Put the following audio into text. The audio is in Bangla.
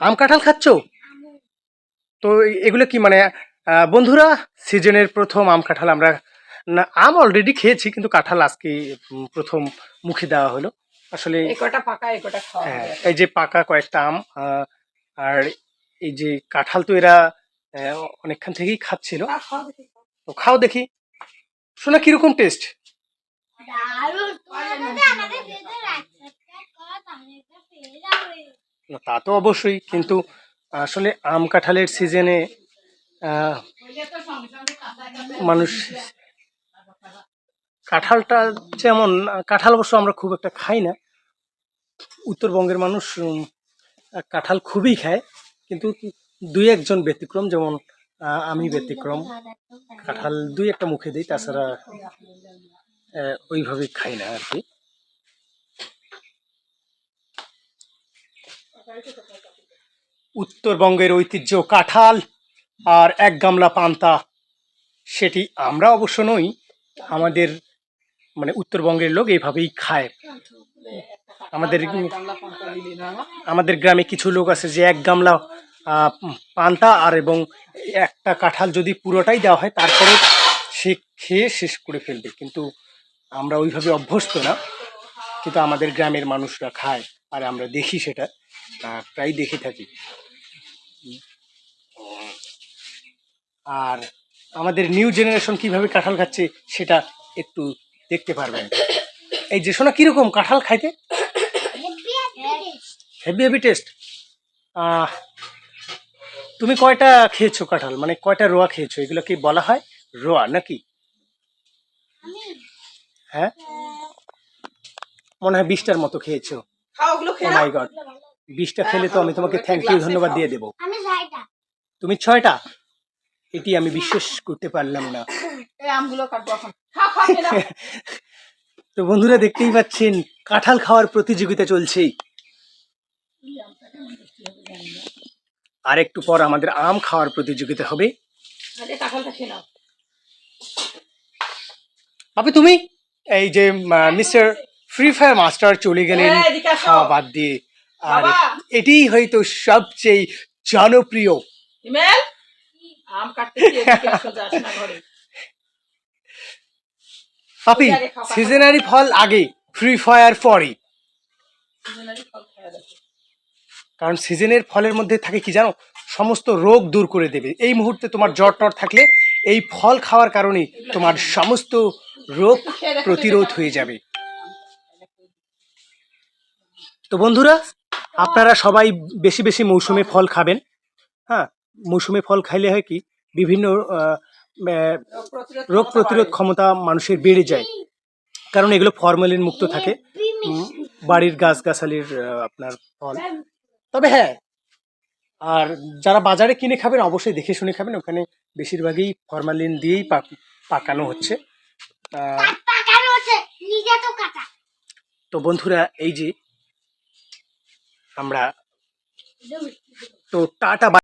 আম কাঁঠাল খাচ্ছ? তো এগুলো কি মানে বন্ধুরা সিজনের প্রথম আম কাঁঠাল আমরা না আম অলরেডি খেয়েছি কিন্তু কাঁঠাল আজকে প্রথম মুখে দেওয়া হলো। আসলে হ্যাঁ, এই যে পাকা কয়েকটা আম আর এই যে কাঁঠাল তো এরা অনেকক্ষণ থেকেই খাচ্ছিল। দেখি, তো খাও দেখি। শোনা কীরকম টেস্ট তা তো অবশ্যই, কিন্তু আসলে আম কাঁঠালের সিজনে মানুষ কাঁঠালটা যেমন, কাঁঠাল অবশ্য আমরা খুব একটা খাই না। উত্তরবঙ্গের মানুষ কাঁঠাল খুবই খায়, কিন্তু দুই একজন ব্যতিক্রম, যেমন আমি ব্যতিক্রম। কাঁঠাল দুই একটা মুখে দিই, তাছাড়া ওইভাবে খাই না আর কি। উত্তরবঙ্গের ঐতিহ্য কাঁঠাল আর এক গামলা পান্তা, সেটি আমরা অবশ্য নই, আমাদের মানে উত্তরবঙ্গের লোক এইভাবেই খায় আমাদের? আমাদের গ্রামে কিছু লোক আছে যে এক গামলা পান্তা আর এবং একটা কাঁঠাল যদি পুরোটাই দেওয়া হয়, তারপরে সে খেয়ে শেষ করে ফেলবে কিন্তু আমরা ওইভাবে অভ্যস্ত না, কিন্তু আমাদের গ্রামের মানুষরা খায়, আর আমরা দেখি সেটা প্রায় দেখে থাকি। আর আমাদের নিউ জেনারেশন কীভাবে কাঁঠাল খাচ্ছে সেটা একটু দেখতে পারবেন। এই যে শোনা কীরকম কাঁঠাল খাইতে? হেভি হেভি টেস্ট তুমি কয়টা খেয়েছো কাঁঠাল? মানে কয়টা রোয়া খেয়েছো? এগুলো কি বলা হয় রোয়া নাকি? হ্যাঁ? মনে হয় বিশটার মতো খেয়েছো। মাই গড বিশটা খেলে তো আমি তোমাকে থ্যাংক ইউ ধন্যবাদ দিয়ে দেবো। তুমি ছয়টা? এটি আমি বিশ্বাস করতে পারলাম না। তো বন্ধুরা দেখতেই পাচ্ছেন কাঁঠাল খাওয়ার প্রতিযোগিতা চলছেই। আর একটু পর আমাদের আম খাওয়ার প্রতিযোগিতা হবে। বাপি তুমি? এই যে মিস্টার ফ্রি ফায়ার মাস্টার চলে গেলেন। খাওয়া বাদ দিয়ে। আর। এটিই হয়তো সবচেয়ে জনপ্রিয়। আম কাটতে পাপা। সিজনারি ফল আগে ফ্রি ফায়ার পরে। কারণ সিজনের ফলের মধ্যে থাকে কি জানো? সমস্ত রোগ দূর করে দেবে। এই মুহূর্তে তোমার জ্বর টর থাকলে এই ফল খাওয়ার কারণে তোমার সমস্ত রোগ প্রতিরোধ হয়ে যাবে। তো বন্ধুরা আপনারা সবাই বেশি বেশি মৌসুমে ফল খাবেন। হ্যাঁ মৌসুমে ফল খাইলে হয় কি বিভিন্ন রোগ প্রতিরোধ ক্ষমতা মানুষের বেড়ে যায়। কারণ এগুলো ফরমালিন মুক্ত থাকে। বাড়ির গাছগাছালির আপনার ফল। তবে হ্যাঁ আর যারা বাজারে কিনে খাবেন অবশ্যই দেখে শুনে খাবেন। ওখানে বেশিরভাগই ফরমালিন দিয়েই পাক- পাকানো হচ্ছে। তো বন্ধুরা এই যে আমরা তো টাটা